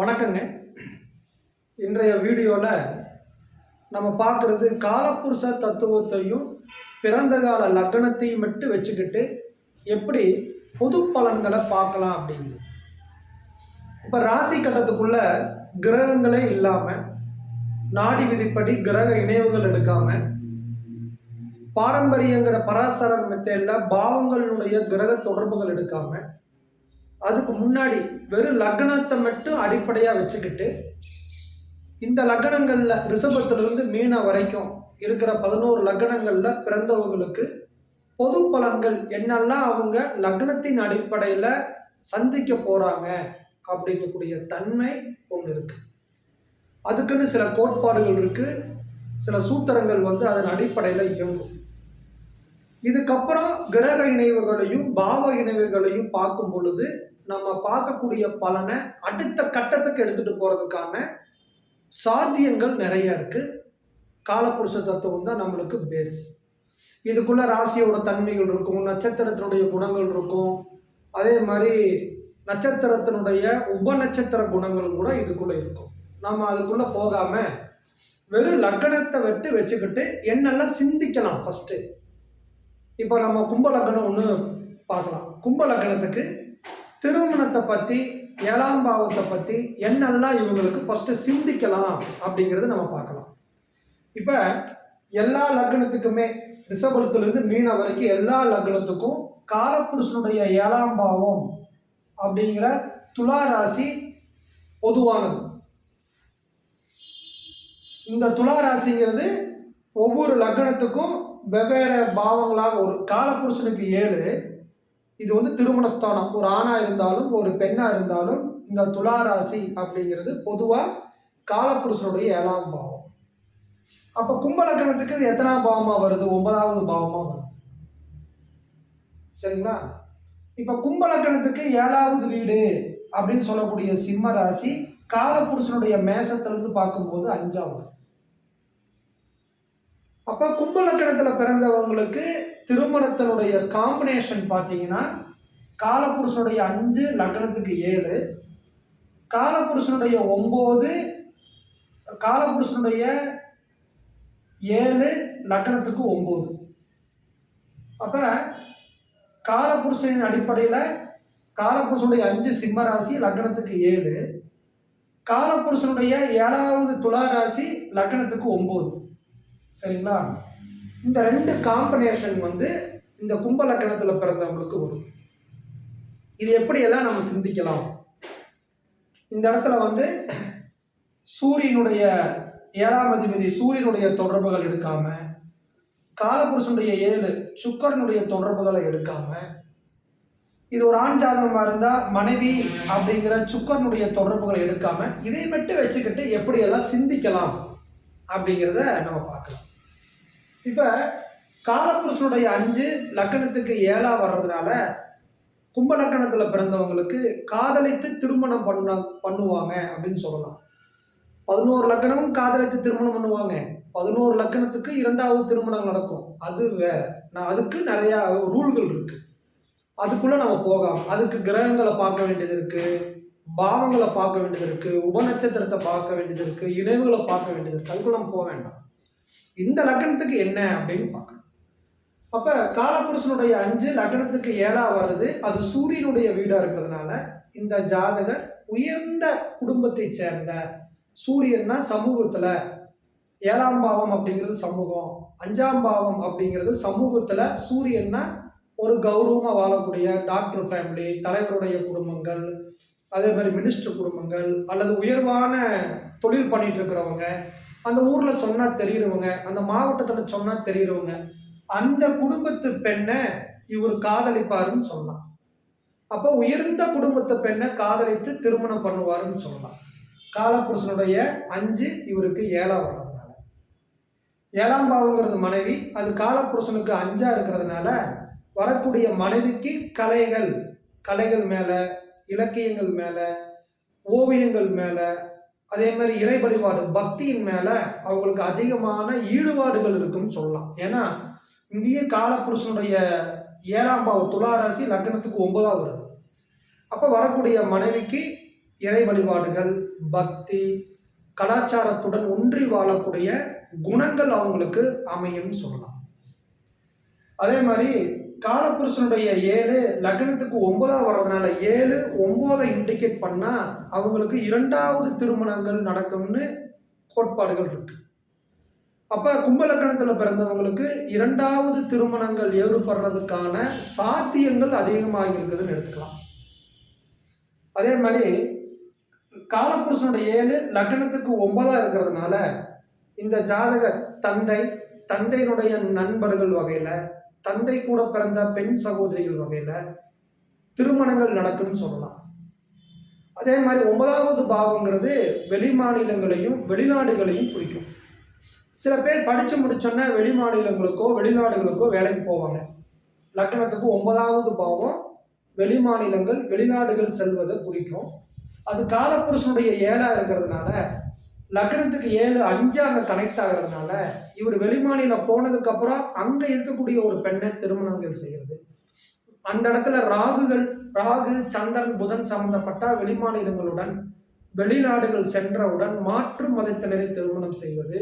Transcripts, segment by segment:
வணக்கங்க. இன்றைய வீடியோவில் நம்ம பார்க்குறது காலப்புருஷ தத்துவத்தையும் பிறந்த கால லக்னத்தையும் மட்டும் வச்சுக்கிட்டு எப்படி பொது பலன்களை பார்க்கலாம் அப்படிங்குறது இப்போ ராசி கட்டத்துக்குள்ள கிரகங்களே இல்லாமல் நாடி விதிப்படி கிரக இணைவுகள் எடுக்காமல் பாரம்பரியங்கிற பராசரம் மெத்தேடில் பாவங்களுடைய கிரக தொடர்புகள் எடுக்காமல் அதுக்கு முன்னாடி வெறும் லக்னத்தை மட்டும் அடிப்படையாக வச்சுக்கிட்டு இந்த லக்னங்களில் ரிஷபத்திலிருந்து மீன வரைக்கும் இருக்கிற பதினோரு லக்னங்களில் பிறந்தவங்களுக்கு பொது பலன்கள் என்னெல்லாம் அவங்க லக்னத்தின் அடிப்படையில் சந்திக்க போகிறாங்க அப்படிங்கக்கூடிய தன்மை ஒன்று இருக்குது அதுக்குன்னு சில கோட்பாடுகள் இருக்குது சில சூத்திரங்கள் வந்து அதன் அடிப்படையில் இயங்கும். இதுக்கப்புறம் கிரக இணைவுகளையும் பாவ இணைவுகளையும் பார்க்கும் பொழுது நம்ம பார்க்கக்கூடிய பலனை அடுத்த கட்டத்துக்கு எடுத்துட்டு போறதுக்கான சாத்தியங்கள் நிறைய இருக்கு. காலப்புருஷ தத்துவம் தான் நம்மளுக்கு பேஸ் இதுக்குள்ள ராசியோட தன்மைகள் இருக்கும் நட்சத்திரத்தினுடைய குணங்கள் இருக்கும். அதே மாதிரி நட்சத்திரத்தினுடைய உப நட்சத்திர குணங்களும் கூட இதுக்குள்ள இருக்கும். நம்ம அதுக்குள்ள போகாம வெறும் லக்னத்தை விட்டு வச்சுக்கிட்டு என்னெல்லாம் சிந்திக்கலாம் ஃபர்ஸ்ட் இப்போ நம்ம கும்ப லக்னம் ஒன்று பார்க்கலாம். கும்ப லக்னத்துக்கு திருமணத்தை பற்றி ஏழாம் பாவத்தை பற்றி என்னெல்லாம் இவங்களுக்கு ஃபஸ்ட்டு சிந்திக்கலாம் அப்படிங்கிறது நம்ம பார்க்கலாம். இப்போ எல்லா லக்னத்துக்குமே ரிஷபலத்துலேருந்து மீன வரைக்கும் எல்லா லக்னத்துக்கும் காலப்புருஷனுடைய ஏழாம் பாவம் அப்படிங்கிற துலா ராசி பொதுவானது. இந்த துலா ராசிங்கிறது ஒவ்வொரு லக்னத்துக்கும் வெவ்வேறு பாவங்களாக ஒரு காலப்புருஷனுக்கு ஏழு இது வந்து திருமணஸ்தானம். ஒரு ஆணாக இருந்தாலும் ஒரு பெண்ணாக இருந்தாலும் இந்த துளாராசி அப்படிங்கிறது பொதுவாக காலப்புருஷனுடைய ஏழாம் பாவம். அப்போ கும்பலக்கணத்துக்கு இது எத்தனாம் பாவமாக வருது? ஒன்பதாவது பாவமாக வருது. சரிங்களா? இப்போ கும்பலக்கணத்துக்கு ஏழாவது வீடு அப்படின்னு சொல்லக்கூடிய சிம்ம ராசி காலப்புருஷனுடைய மேசத்திலிருந்து பார்க்கும்போது அஞ்சாவது அப்போ கும்பலக்கணத்தில் பிறந்தவங்களுக்கு திருமணத்தினுடைய காம்பினேஷன் பார்த்தீங்கன்னா காலப்புருஷனுடைய அஞ்சு லக்னத்துக்கு ஏழு. காலப்புருஷனுடைய ஒம்பது காலப்புருஷனுடைய ஏழு லக்னத்துக்கு ஒம்பது. அப்போ காலப்புருஷனின் அடிப்படையில் காலப்புருஷனுடைய அஞ்சு சிம்ம ராசி லக்னத்துக்கு ஏழு. காலப்புருஷனுடைய ஏழாவது துலா ராசி லக்னத்துக்கு ஒம்பது. சரிங்களா? இந்த ரெண்டு காம்பினேஷன் வந்து இந்த கும்ப லக்கணத்தில் பிறந்தவங்களுக்கு வரும். இது எப்படியெல்லாம் நம்ம சிந்திக்கலாம்? இந்த இடத்துல வந்து சூரியனுடைய ஏழாம் அதிபதி சூரியனுடைய தொடர்புகள் எடுக்காம காலபுருஷனுடைய ஏழு சுக்கரனுடைய தொடர்புகளை எடுக்காம இது ஒரு ஆண் ஜாதகமாக இருந்தால் மனைவி அப்படிங்கிற சுக்கரனுடைய தொடர்புகளை எடுக்காம இதை மட்டும் வச்சுக்கிட்டு எப்படியெல்லாம் சிந்திக்கலாம் அப்படிங்கிறத நம்ம பார்க்கலாம். இப்போ காலப்புருஷனுடைய அஞ்சு லக்கணத்துக்கு ஏழா வர்றதுனால கும்ப லக்கணத்தில் பிறந்தவங்களுக்கு காதலித்து திருமணம் பண்ண பண்ணுவாங்க அப்படின்னு சொல்லலாம். பதினோரு லக்கணமும் காதலித்து திருமணம் பண்ணுவாங்க. பதினோரு லக்கணத்துக்கு இரண்டாவது திருமணம் நடக்கும். அது வேற. நான் அதுக்கு நிறையா ரூல்கள் இருக்கு. அதுக்குள்ளே நம்ம போகலாம் அதுக்கு கிரகங்களை பார்க்க வேண்டியது இருக்கு. பாவங்களை பார்க்க வேண்டியது இருக்கு. உபநட்சத்திரத்தை பார்க்க வேண்டியது இருக்கு. இணைவுகளை பார்க்க வேண்டியது இருக்கு. அதுக்குள்ள நம்ம போக வேண்டாம். இந்த லக்னத்துக்கு என்ன அப்படின்னு பார்க்கணும். அப்ப காலபுருஷனுடைய அஞ்சு லக்னத்துக்கு ஏழா வர்றது அது சூரியனுடைய வீடா இருக்கிறதுனால இந்த ஜாதகர் உயர்ந்த குடும்பத்தை சேர்ந்த சூரியன்னா சமூகத்துல ஏழாம் பாவம் அப்படிங்கிறது சமூகம் அஞ்சாம் பாவம் அப்படிங்கிறது சமூகத்துல சூரியன்னா ஒரு கௌரவமாக வாழக்கூடிய டாக்டர் ஃபேமிலி தலைவருடைய குடும்பங்கள் அதே மாதிரி மினிஸ்டர் குடும்பங்கள் அல்லது உயர்வான தொழில் பண்ணிட்டு இருக்கிறவங்க அந்த ஊரில் சொன்னால் தெரியுறவங்க அந்த மாவட்டத்தில் சொன்னால் தெரியுறவங்க அந்த குடும்பத்து பெண்ணை இவர் காதலிப்பாருன்னு சொல்லலாம் அப்போ உயர்ந்த குடும்பத்து பெண்ணை காதலித்து திருமணம் பண்ணுவாருன்னு சொல்லலாம் காலப்புருஷனுடைய அஞ்சு இவருக்கு ஏழா வர்றதுனால ஏழாம் பாவங்கிறது மனைவி அது காலப்புருஷனுக்கு அஞ்சா இருக்கிறதுனால வரக்கூடிய மனைவிக்கு கலைகள் கலைகள் மேலே இலக்கியங்கள் மேலே ஓவியங்கள் மேலே அதே மாதிரி இறை வழிபாடு பக்தியின் மேலே அவங்களுக்கு அதிகமான ஈடுபாடுகள் இருக்குன்னு சொல்லலாம். ஏன்னா இங்கேயே காலப்புருஷனுடைய ஏழாம் பாவ துளாராசி லக்னத்துக்கு ஒன்பதாக வருது. அப்போ வரக்கூடிய மனைவிக்கு இறை வழிபாடுகள் பக்தி கலாச்சாரத்துடன் ஒன்றி வாழக்கூடிய குணங்கள் அவங்களுக்கு அமையும்னு சொல்லலாம். அதே மாதிரி காலப்புருஷனுடைய ஏழு லக்னத்துக்கு ஒன்பதாக வர்றதுனால ஏழு ஒம்போதை இண்டிகேட் பண்ணால் அவங்களுக்கு இரண்டாவது திருமணங்கள் நடக்கும்னு கோட்பாடுகள் இருக்கு. அப்போ கும்பலக்கணத்தில் பிறந்தவங்களுக்கு இரண்டாவது திருமணங்கள் ஏற்படுறதுக்கான சாத்தியங்கள் அதிகமாக இருக்குதுன்னு எடுத்துக்கலாம். அதே மாதிரி காலப்புருஷனுடைய ஏழு லக்னத்துக்கு ஒன்பதாக இருக்கிறதுனால இந்த ஜாதகர் தந்தை தந்தையினுடைய நண்பர்கள் வகையில் தந்தை கூட பிறந்த பெண் சகோதரிகள் வகையில் திருமணங்கள் நடக்கும்னு சொல்லலாம். அதே மாதிரி ஒன்பதாவது பாவங்கிறது வெளி மாநிலங்களையும் வெளிநாடுகளையும் குறிக்கும். சில பேர் படித்து முடிச்சோன்னே வெளி மாநிலங்களுக்கோ வெளிநாடுகளுக்கோ வேலைக்கு போவாங்க. லக்னத்துக்கு ஒன்பதாவது பாவம் வெளி மாநிலங்கள் வெளிநாடுகள் செல்வதை குறிக்கும். அது காலப்புருஷனுடைய ஏழாக இருக்கிறதுனால லக்னத்துக்கு ஏழு அஞ்சு அங்கே கனெக்ட் ஆகிறதுனால இவர் வெளிமாநிலம் போனதுக்கப்புறம் அங்கே இருக்கக்கூடிய ஒரு பெண்ணை திருமணங்கள் செய்கிறது அந்த இடத்துல ராகுகள் ராகு சந்திரன் புதன் சம்பந்தப்பட்ட வெளிமாநிலங்களுடன் வெளிநாடுகள் சென்றவுடன் மாற்று மதத்தினரை திருமணம் செய்வது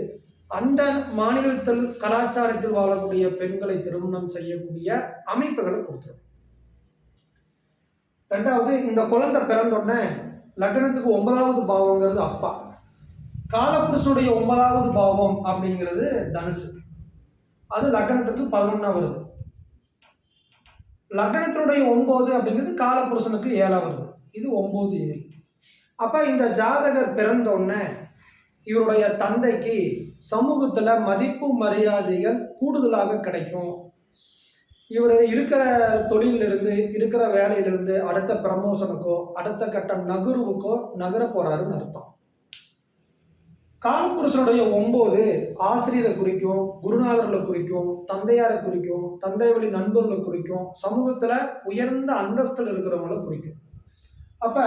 அந்த மாநிலத்தில் கலாச்சாரத்தில் வாழக்கூடிய பெண்களை திருமணம் செய்யக்கூடிய அமைப்புகளை கொடுத்துரும். ரெண்டாவது இந்த குழந்தை பிறந்தோடனே லக்னத்துக்கு ஒன்பதாவது பாவங்கிறது அப்பா. காலப்புருஷனுடைய ஒன்பதாவது பாவம் அப்படிங்கிறது தனுசு. அது லக்னத்துக்கு பதினொன்னா வருது. லக்னத்தினுடைய ஒன்பது அப்படிங்கிறது காலப்புருஷனுக்கு ஏழா வருது. இது ஒன்பது ஏழு. அப்போ இந்த ஜாதகர் பிறந்தோடனே இவருடைய தந்தைக்கு சமூகத்தில் மதிப்பு மரியாதைகள் கூடுதலாக கிடைக்கும். இவர் இருக்கிற தொழிலிருந்து இருக்கிற வேலையிலிருந்து அடுத்த ப்ரமோஷனுக்கோ அடுத்த கட்ட நகர்வுக்கோ நகர போறாருன்னு அர்த்தம். காலப்புருஷனுடைய ஒம்போது ஆசிரியரை குறிக்கும் குருநாதர்களை குறிக்கும் தந்தையாரை குறிக்கும் தந்தை வழி நண்பர்களை குறிக்கும் சமூகத்தில் உயர்ந்த அந்தஸ்தில் இருக்கிறவங்களை குறிக்கும். அப்போ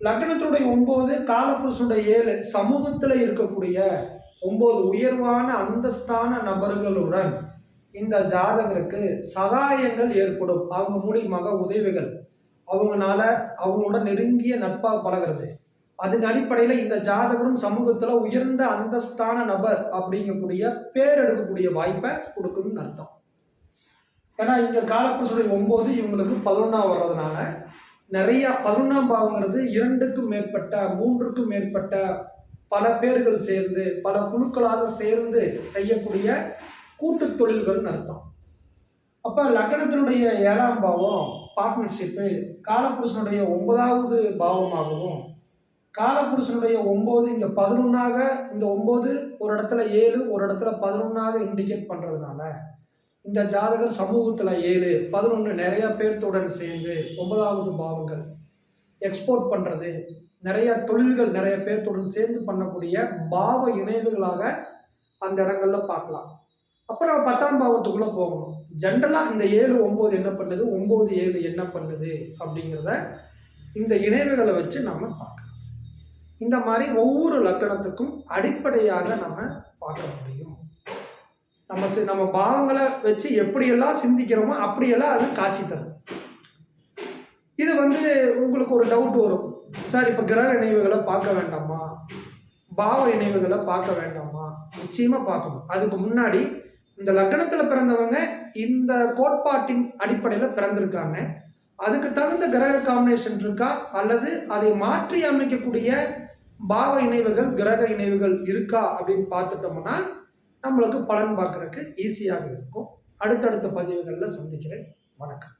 லக்னத்தினுடைய ஒம்போது காலப்புருஷனுடைய ஏழு சமூகத்தில் இருக்கக்கூடிய ஒம்பது உயர்வான அந்தஸ்தான நபர்களுடன் இந்த ஜாதகருக்கு சகாயங்கள் ஏற்படும். அவங்க மூலியமாக உதவிகள். அவங்கனால அவங்களோட நெருங்கிய நட்பாக பழகிறது. அதன் அடிப்படையில் இந்த ஜாதகரும் சமூகத்தில் உயர்ந்த அந்தஸ்தான நபர் அப்படிங்கக்கூடிய பேர் எடுக்கக்கூடிய வாய்ப்பை கொடுக்கணும்னு அர்த்தம். ஏன்னா இங்கே காலப்புருஷனுடைய ஒம்பது இவங்களுக்கு பதினொன்றாம் வர்றதுனால நிறைய பதினொன்றாம் பாவங்கிறது இரண்டுக்கும் மேற்பட்ட மூன்றுக்கும் மேற்பட்ட பல பேர்கள் சேர்ந்து பல குழுக்களாக சேர்ந்து செய்யக்கூடிய கூட்டு தொழில்கள்னு அர்த்தம். அப்போ லக்கணத்தினுடைய ஏழாம் பாவம் பார்ட்னர்ஷிப்பு காலப்புருஷனுடைய ஒன்பதாவது பாவமாகவும் காலபுருஷனுடைய ஒம்பது இங்கே பதினொன்றாக இந்த ஒம்பது ஒரு இடத்துல ஏழு ஒரு இடத்துல பதினொன்றாக இண்டிகேட் பண்ணுறதுனால இந்த ஜாதகர் சமூகத்தில் ஏழு பதினொன்று நிறைய பேர்த்துடன் சேர்ந்து ஒன்பதாவது பாவங்கள் எக்ஸ்போர்ட் பண்ணுறது நிறைய தொழில்கள் நிறைய பேர்த்துடன் சேர்ந்து பண்ணக்கூடிய பாவ இணைவுகளாக அந்த இடங்களில் பார்க்கலாம். அப்புறம் பத்தாம் பாவத்துக்குள்ளே போகணும். ஜென்ரலாக இந்த ஏழு ஒம்பது என்ன பண்ணுது? ஒம்பது ஏழு என்ன பண்ணுது? அப்படிங்கிறத இந்த இணைவுகளை வச்சு நம்ம பார்க்கலாம். இந்த மாதிரி ஒவ்வொரு லக்கணத்துக்கும் அடிப்படையாக நம்ம பார்க்க முடியும். நம்ம நம்ம பாவங்களை வச்சு எப்படியெல்லாம் சிந்திக்கிறோமோ அப்படியெல்லாம் அது காட்சி தரும். இது வந்து உங்களுக்கு ஒரு டவுட் வரும். சார் இப்போ கிரக நினைவுகளை பார்க்க வேண்டாமா? பாவ நினைவுகளை பார்க்க வேண்டாமா? நிச்சயமாக பார்க்கணும். அதுக்கு முன்னாடி இந்த லக்னத்தில் பிறந்தவங்க இந்த கோட்பாட்டின் அடிப்படையில் பிறந்திருக்காங்க. அதுக்கு தகுந்த கிரக காம்பினேஷன் இருக்கா? அல்லது அதை மாற்றி அமைக்கக்கூடிய பாவ இணைவுகள் கிரக இணைவுகள் இருக்கா அப்படின்னு பார்த்துட்டோம்னா நம்மளுக்கு பலன் பார்க்குறதுக்கு ஈஸியாக இருக்கும். அடுத்தடுத்த பதிவுகளில் சந்திக்கிறேன். வணக்கம்.